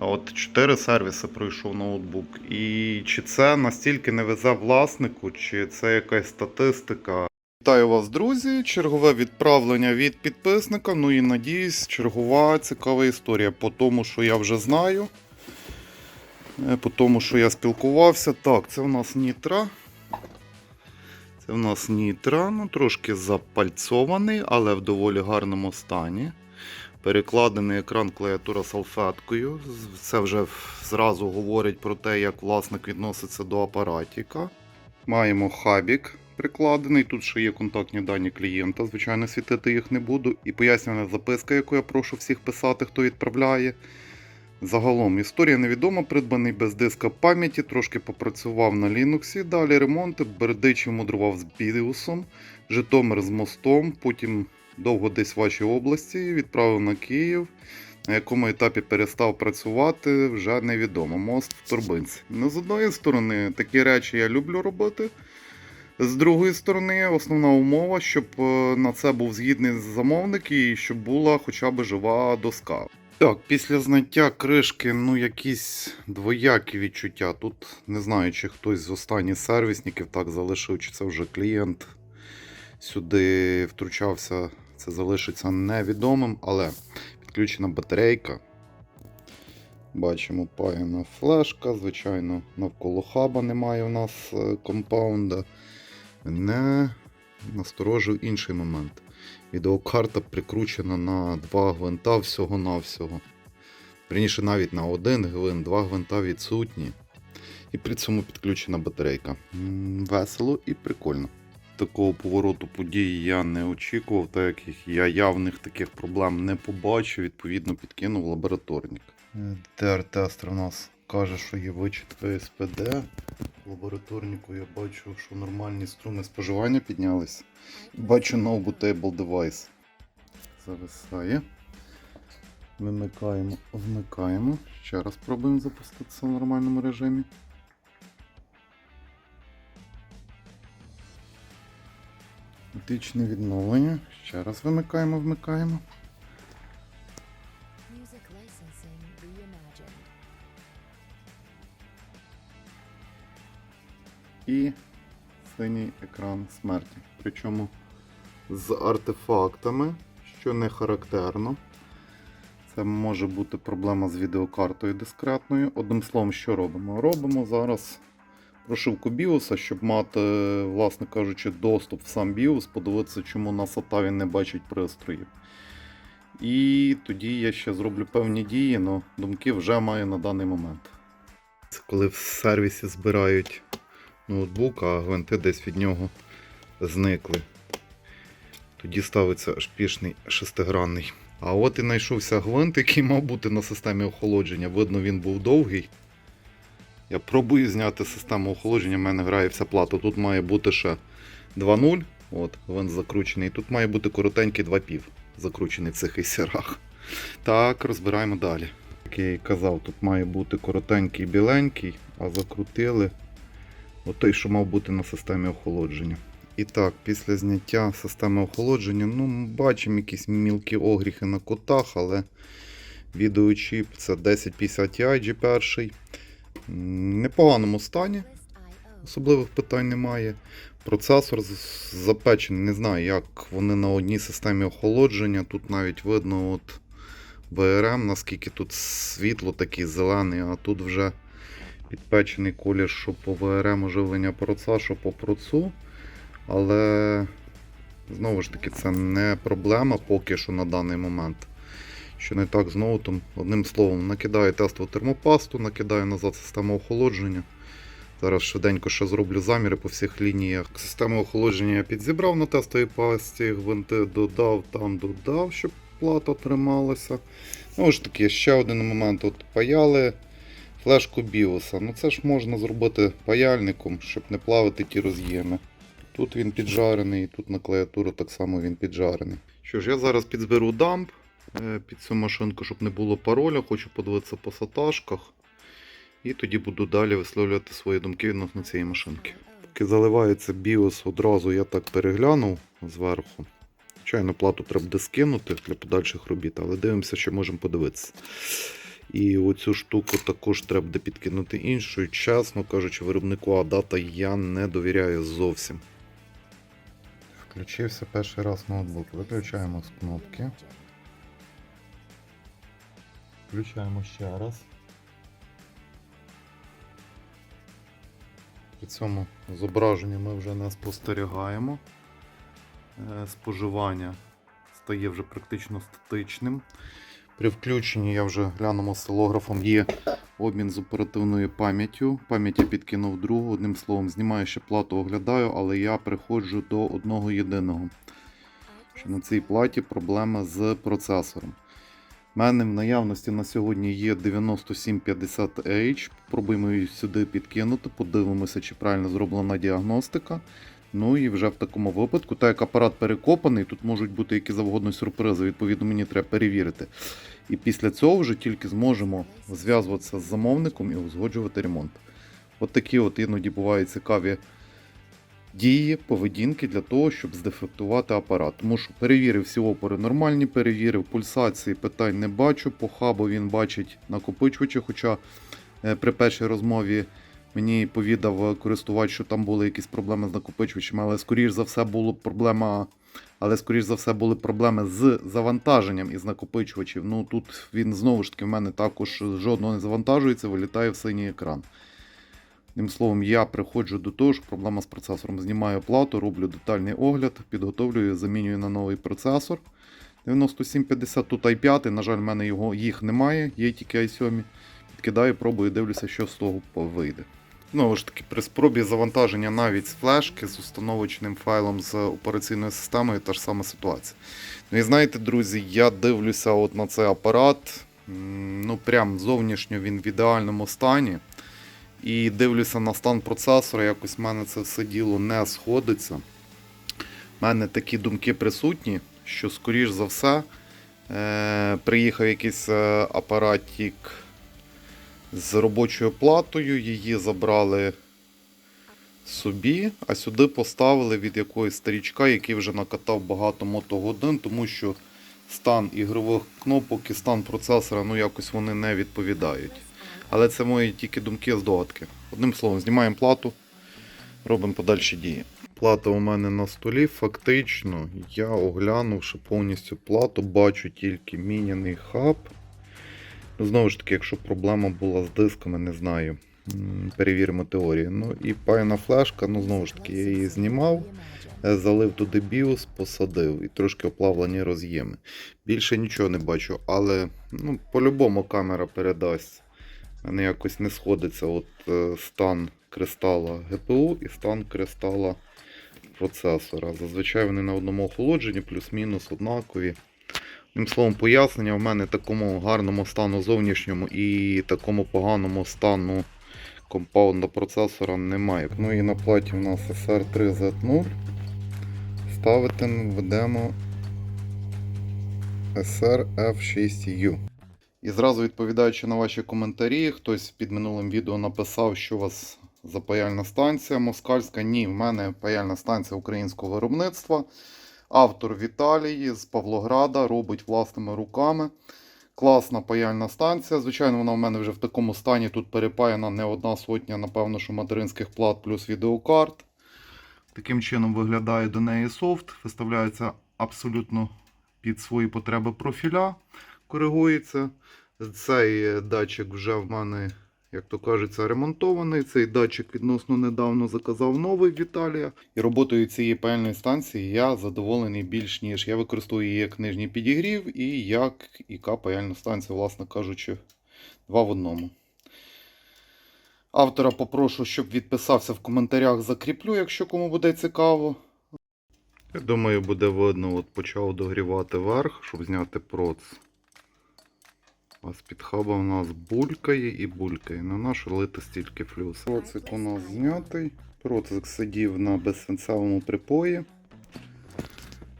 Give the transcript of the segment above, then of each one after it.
От 4 сервіси пройшов ноутбук. І чи це настільки не везе власнику, чи це якась статистика? Вітаю вас, друзі! Чергове відправлення від підписника. Ну і надіюсь, чергова цікава історія по тому, що я вже знаю. е, По тому, що я спілкувався. Так, це у нас Нітра. Це в нас Нітра, ну трошки запальцований, але в доволі гарному стані. Перекладений екран клавіатура салфеткою. Це вже зразу говорить про те, як власник відноситься до апаратіка. Маємо хабік прикладений. Тут ще є контактні дані клієнта. Звичайно, світити їх не буду. І пояснювальна записка, яку я прошу всіх писати, хто відправляє. Загалом історія невідома, придбаний без диска пам'яті, трошки попрацював на Linux, далі ремонти, Бердичів мудрував з Біусом, Житомир з мостом, потім довго десь в вашій області, відправив на Київ. На якому етапі перестав працювати, вже невідомо. Мост в турбинці. Ну, з одної сторони, такі речі я люблю робити. З другої сторони, основна умова, щоб е, на це був згідний замовник і щоб була хоча б жива доска. Так, після зняття кришки, ну якісь двоякі відчуття. Тут не знаю, чи хтось з останніх сервісників так залишив, чи це вже клієнт сюди втручався. Це залишиться невідомим, але підключена батарейка. Бачимо, паяна флешка. Звичайно, навколо хаба немає у нас е, компаунда. Не насторожив інший момент. Відеокарта прикручена на два гвинта всього-навсього. Верніше навіть на один гвинт, два гвинта відсутні. І при цьому підключена батарейка. Весело і прикольно. Такого повороту подій я не очікував, так як я явних таких проблем не побачив, відповідно підкинув лабораторник. ТР-тестер у нас каже, що є вичітка СПД. В лабораторнику я бачу, що нормальні струни споживання піднялись. Бачу bootable device. Зависає. Вимикаємо, вмикаємо. Ще раз пробуємо запуститися в нормальному режимі. Автоматичне відновлення. Ще раз вимикаємо, вмикаємо. І синій екран смерті. Причому з артефактами, що не характерно. Це може бути проблема з відеокартою дискретною. Одним словом, що робимо? Робимо зараз прошивку BIOS, щоб мати, власне кажучи, доступ в сам BIOS, подивитися, чому на SATA він не бачить пристроїв. І тоді я ще зроблю певні дії, але думки вже маю на даний момент. Це коли в сервісі збирають ноутбук, а гвинти десь від нього зникли. Тоді ставиться шпішний шестигранний. А от і знайшовся гвинт, який мав бути на системі охолодження. Видно, він був довгий. Я пробую зняти систему охолодження, в мене грає вся плата. Тут має бути ще 2.0. От, гвинт закручений. Тут має бути коротенький 2,5, закручений в цих ісерах. Так, розбираємо далі. Як я і казав, тут має бути коротенький біленький, а закрутили От той, що мав бути на системі охолодження. І так, після зняття системи охолодження, ну, бачимо якісь мілкі огріхи на котах, але відеочіп це 1050 Ti G1. Непоганому стані, особливих питань немає. Процесор запечений, не знаю, як вони на одній системі охолодження. Тут навіть видно от VRM, наскільки тут світло такий зелений, а тут вже підпечений колір, що по VRM оживлення проца, що по процу. Але знову ж таки, це не проблема поки що на даний момент. Що не так з ноутом. Одним словом, накидаю тестову термопасту, накидаю назад систему охолодження. Зараз швиденько ще зроблю заміри по всіх лініях. Систему охолодження я підзібрав на тестовій пасті, гвинти додав, там додав, щоб плата трималася. Ну ж таки, ще один момент. От паяли флешку біоса. Ну це ж можна зробити паяльником, щоб не плавити ті роз'єми. Тут він піджарений, тут на клавіатуру так само він піджарений. Що ж, я зараз підзберу дамп під цю машинку, щоб не було пароля. Хочу подивитися по саташках. І тоді буду далі висловлювати свої думки відносно цієї машинки. Поки заливається BIOS одразу, я так переглянув зверху. Звичайно, плату треба буде скинути для подальших робіт, але дивимося, що можемо подивитися. І оцю штуку також треба буде підкинути іншою. Чесно кажучи, виробнику Адата я не довіряю зовсім. Включився перший раз ноутбук. Виключаємо з кнопки. Включаємо ще раз. При цьому зображенні ми вже не спостерігаємо. Е, Споживання стає вже практично статичним. При включенні я вже глянув осцилографом, є обмін з оперативною пам'яттю. Пам'ять я підкинув другу. Одним словом, знімаю ще плату, оглядаю, але я приходжу до одного єдиного. Що на цій платі проблема з процесором. У мене в наявності на сьогодні є 9750H. Пробуємо її сюди підкинути, подивимося, чи правильно зроблена діагностика. Ну і вже в такому випадку, так як апарат перекопаний, тут можуть бути які завгодно сюрпризи, відповідно, мені треба перевірити. І після цього вже тільки зможемо зв'язуватися з замовником і узгоджувати ремонт. От такі от іноді бувають цікаві дії, поведінки для того, щоб здефектувати апарат. Тому що перевірив всі опори нормальні, перевірив пульсації, питань не бачу. По хабу він бачить накопичувачі, хоча е, при першій розмові мені повідав користувач, що там були якісь проблеми з накопичувачами, але скоріш за все була проблема. Але скоріш за все були проблеми з завантаженням із накопичувачів. Ну тут він знову ж таки в мене також жодного не завантажується, вилітає в синій екран. Одним словом, я приходжу до того, що проблема з процесором. Знімаю плату, роблю детальний огляд, підготовлюю, замінюю на новий процесор. 9750 тут i5, на жаль, в мене його, їх немає, є тільки i7. Підкидаю, пробую, дивлюся, що з того вийде. Знову ж таки, при спробі завантаження навіть з флешки з установочним файлом з операційною системою та ж сама ситуація. Ну і знаєте, друзі, я дивлюся от на цей апарат. Ну, прям зовнішньо він в ідеальному стані. І дивлюся на стан процесора, якось в мене це все діло не сходиться. У мене такі думки присутні, що, скоріш за все, е- приїхав якийсь е, апаратик з робочою платою, її забрали собі, а сюди поставили від якогось старічка, який вже накатав багато мотогодин, тому що стан ігрових кнопок і стан процесора ну якось вони не відповідають. Але це мої тільки думки здогадки. Одним словом, знімаємо плату, робимо подальші дії. Плата у мене на столі. Фактично, я оглянувши повністю плату, бачу тільки міняний хаб. Знову ж таки, якщо проблема була з дисками, не знаю. Перевіримо теорію. Ну і пайна флешка, ну знову ж таки, я її знімав, е, залив туди BIOS, посадив і трошки оплавлені роз'єми. Більше нічого не бачу, але ну, по-любому камера передасть. Мене якось не сходиться от, е, стан кристала GPU і стан кристала процесора. Зазвичай вони на одному охолодженні, плюс-мінус однакові. Тим словом, пояснення в мене такому гарному стану зовнішньому і такому поганому стану компаунда процесора немає. Ну і на платі у нас SR3Z0. Ставити ми ведемо SRF6U. І зразу відповідаючи на ваші коментарі, хтось під минулим відео написав, що у вас за паяльна станція москальська. Ні, в мене паяльна станція українського виробництва. Автор Віталій з Павлограда робить власними руками. Класна паяльна станція. Звичайно, вона в мене вже в такому стані. Тут перепаяна не одна сотня, напевно, що материнських плат плюс відеокарт. Таким чином виглядає до неї софт. Виставляється абсолютно під свої потреби профіля. Коригується. Цей датчик вже в мене, як то кажеться, ремонтований. Цей датчик відносно недавно заказав новий в Віталія. І роботою цієї паяльної станції я задоволений більш ніж. Я використовую її як нижній підігрів і як ІК паяльна станція, власне кажучи, два в одному. Автора попрошу, щоб відписався в коментарях, закріплю, якщо кому буде цікаво. Я думаю, буде видно, от почав догрівати верх, щоб зняти проц. З-під хаба у нас булькає і булькає. На нашу лити стільки флюс. Процик у нас знятий. Процик сидів на безсвинцевому припої.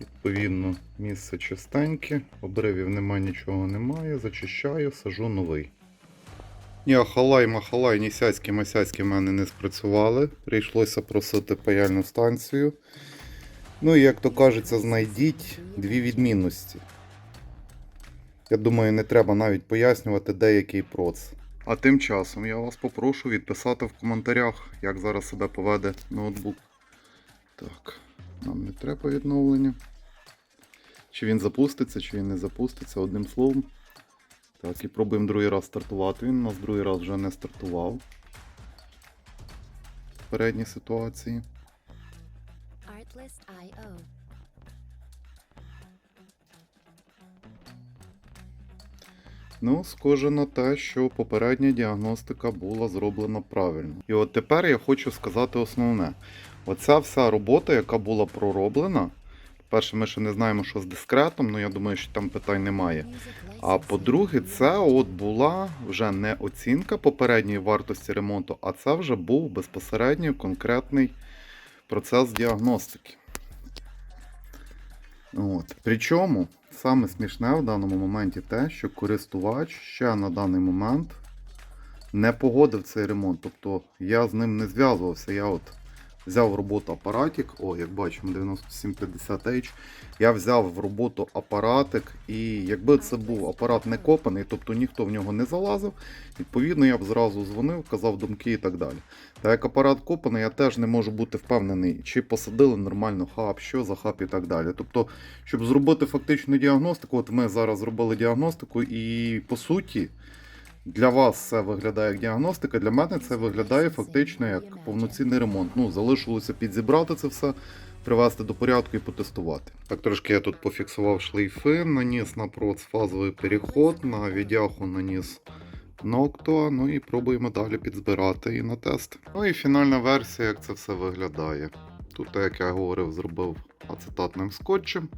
Відповідно, місце чистеньке, обривів нема, нічого немає. Зачищаю, сажу новий. Ні, халай, махалай, ні сяські, масяські в мене не спрацювали. Прийшлося просити паяльну станцію. Ну і як то кажеться, знайдіть дві відмінності. Я думаю, не треба навіть пояснювати деякий проц. А тим часом я вас попрошу відписати в коментарях, як зараз себе поведе ноутбук. Так, нам не треба відновлення. Чи він запуститься, чи він не запуститься, одним словом. Так, і пробуємо другий раз стартувати. Він у нас другий раз вже не стартував. В передній ситуації. Artlist.io. Ну, схоже на те, що попередня діагностика була зроблена правильно. І от тепер я хочу сказати основне: оця вся робота, яка була пророблена. По-перше, ми ще не знаємо, що з дискретом, ну я думаю, що там питань немає. А по-друге, це от була вже не оцінка попередньої вартості ремонту, а це вже був безпосередньо конкретний процес діагностики. От. Причому саме смішне в даному моменті те, що користувач ще на даний момент не погодив цей ремонт. Тобто я з ним не зв'язувався. Я от взяв в роботу апаратик, о, як бачимо, 9750H. Я взяв в роботу апаратик, і якби це був апарат не копаний, тобто ніхто в нього не залазив, відповідно, я б зразу дзвонив, казав думки і так далі. Та як апарат копаний, я теж не можу бути впевнений, чи посадили нормально хаб, що за хаб і так далі. Тобто, щоб зробити фактичну діагностику, от ми зараз зробили діагностику, і по суті. Для вас це виглядає як діагностика, для мене це виглядає фактично як повноцінний ремонт. Ну, залишилося підзібрати це все, привести до порядку і потестувати. Так, трошки я тут пофіксував шлейфи, наніс на проц фазовий переход, на відяху наніс Noctua, ну і пробуємо далі підзбирати і на тест. Ну і фінальна версія, як це все виглядає. Тут, як я говорив, зробив ацетатним скотчем.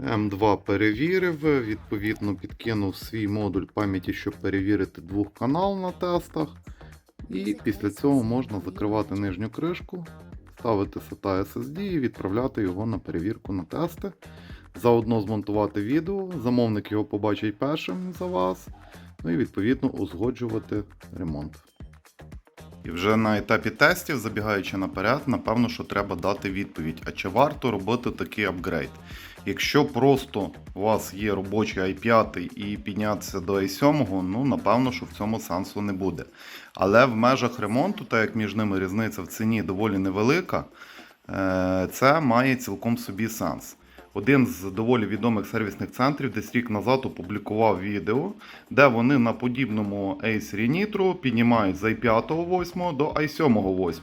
М2 перевірив, відповідно підкинув свій модуль пам'яті, щоб перевірити двохканал на тестах. І після цього можна закривати нижню кришку, ставити SATA SSD і відправляти його на перевірку на тести. Заодно змонтувати відео, замовник його побачить першим за вас. Ну і відповідно узгоджувати ремонт. І вже на етапі тестів, забігаючи наперед, напевно, що треба дати відповідь, а чи варто робити такий апгрейд. Якщо просто у вас є робочий i5 і піднятися до i7, ну напевно, що в цьому сенсу не буде. Але в межах ремонту, так як між ними різниця в ціні доволі невелика, е, це має цілком собі сенс. Один з доволі відомих сервісних центрів десь рік назад опублікував відео, де вони на подібному Acer Nitro піднімають з i5 8 до i7 8.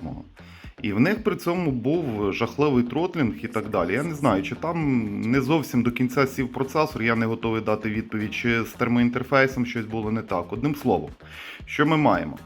І в них при цьому був жахливий тротлінг і так далі. Я не знаю, чи там не зовсім до кінця сів процесор, я не готовий дати відповідь, чи з термоінтерфейсом щось було не так. Одним словом, що ми маємо?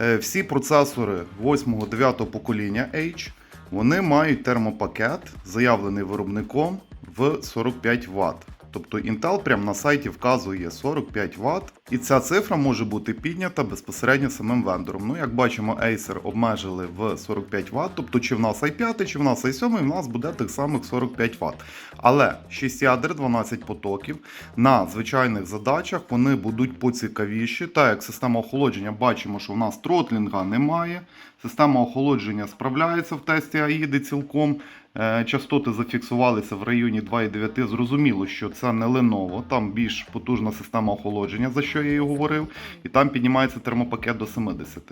Е, Всі процесори 8-9 покоління H, вони мають термопакет, заявлений виробником в 45 Вт. Тобто Intel прямо на сайті вказує 45 Вт, і ця цифра може бути піднята безпосередньо самим вендором. Ну, як бачимо, Acer обмежили в 45 Вт, тобто чи в нас i5, чи в нас i7, і в нас буде тих самих 45 Вт. Але 6 ядер, 12 потоків на звичайних задачах вони будуть поцікавіші. Так як система охолодження бачимо, що в нас тротлінга немає. Система охолодження справляється в тесті AIDA цілком. Е, Частоти зафіксувалися в районі 2,9. Зрозуміло, що це не Lenovo, там більш потужна система охолодження, за що я і говорив, і там піднімається термопакет до 70.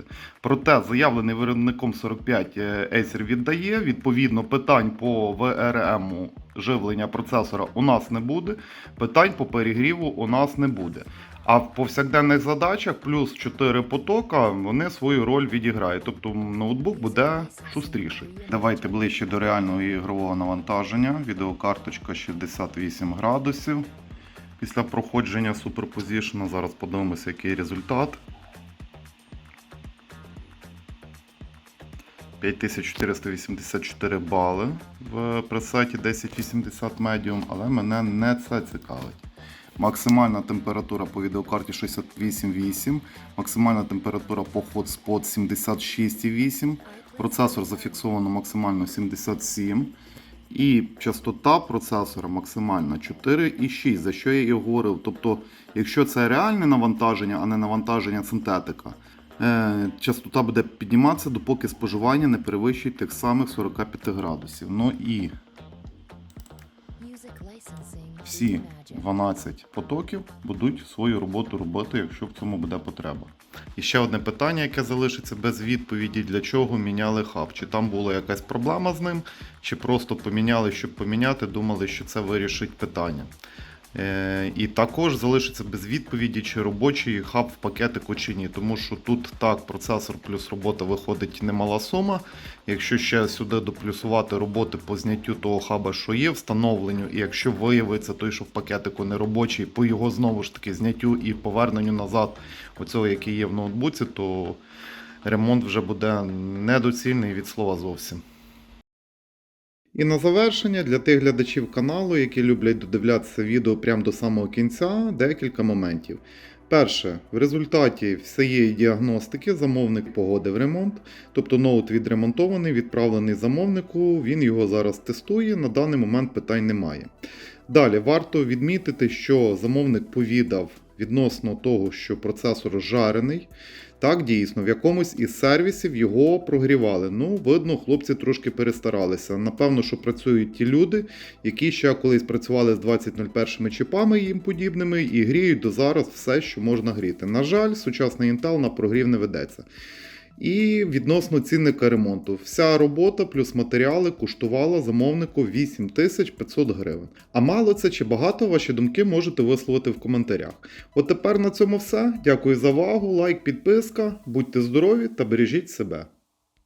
Проте заявлений виробником 45 е, Acer віддає. Відповідно, питань по VRM живлення процесора у нас не буде, питань по перегріву у нас не буде. А в повсякденних задачах плюс 4 потока вони свою роль відіграють. Тобто ноутбук буде шустріший. Давайте ближче до реального ігрового навантаження. Відеокарточка 68 градусів. Після проходження суперпозішена. Зараз подивимося, який результат. 5484 бали в пресеті 1080 Medium, але мене не це цікавить. Максимальна температура по відеокарті 68,8, максимальна температура по Hotspot 76,8, процесор зафіксовано максимально 77. І частота процесора максимальна 4,6, за що я і говорив. Тобто, якщо це реальне навантаження, а не навантаження синтетика, частота буде підніматися, допоки споживання не перевищить тих самих 45 градусів. Ну і всі 12 потоків будуть свою роботу робити, якщо в цьому буде потреба. І ще одне питання, яке залишиться без відповіді: для чого міняли хаб? Чи там була якась проблема з ним, чи просто поміняли, щоб поміняти, думали, що це вирішить питання. Е, і також залишиться без відповіді, чи робочий хаб в пакетику чи ні. Тому що тут так процесор плюс робота виходить немала сума. Якщо ще сюди доплюсувати роботи по зняттю того хаба, що є, встановленню, і якщо виявиться той, що в пакетику не робочий, по його знову ж таки зняттю і поверненню назад, оцього, який є в ноутбуці, то ремонт вже буде недоцільний від слова зовсім. І на завершення для тих глядачів каналу, які люблять додивлятися відео прямо до самого кінця, декілька моментів. Перше, в результаті всієї діагностики замовник погодив ремонт, тобто ноут відремонтований, відправлений замовнику, він його зараз тестує, на даний момент питань немає. Далі варто відмітити, що замовник повідав відносно того, що процесор жарений. Так, дійсно, в якомусь із сервісів його прогрівали. Ну, видно, хлопці трошки перестаралися. Напевно, що працюють ті люди, які ще колись працювали з 2001 чіпами їм подібними, і гріють до зараз все, що можна гріти. На жаль, сучасний Intel на прогрів не ведеться. І відносно цінника ремонту. Вся робота плюс матеріали коштувала замовнику 8500 гривень. А мало це чи багато ваші думки можете висловити в коментарях. От тепер на цьому все. Дякую за увагу, лайк, підписка, будьте здорові та бережіть себе.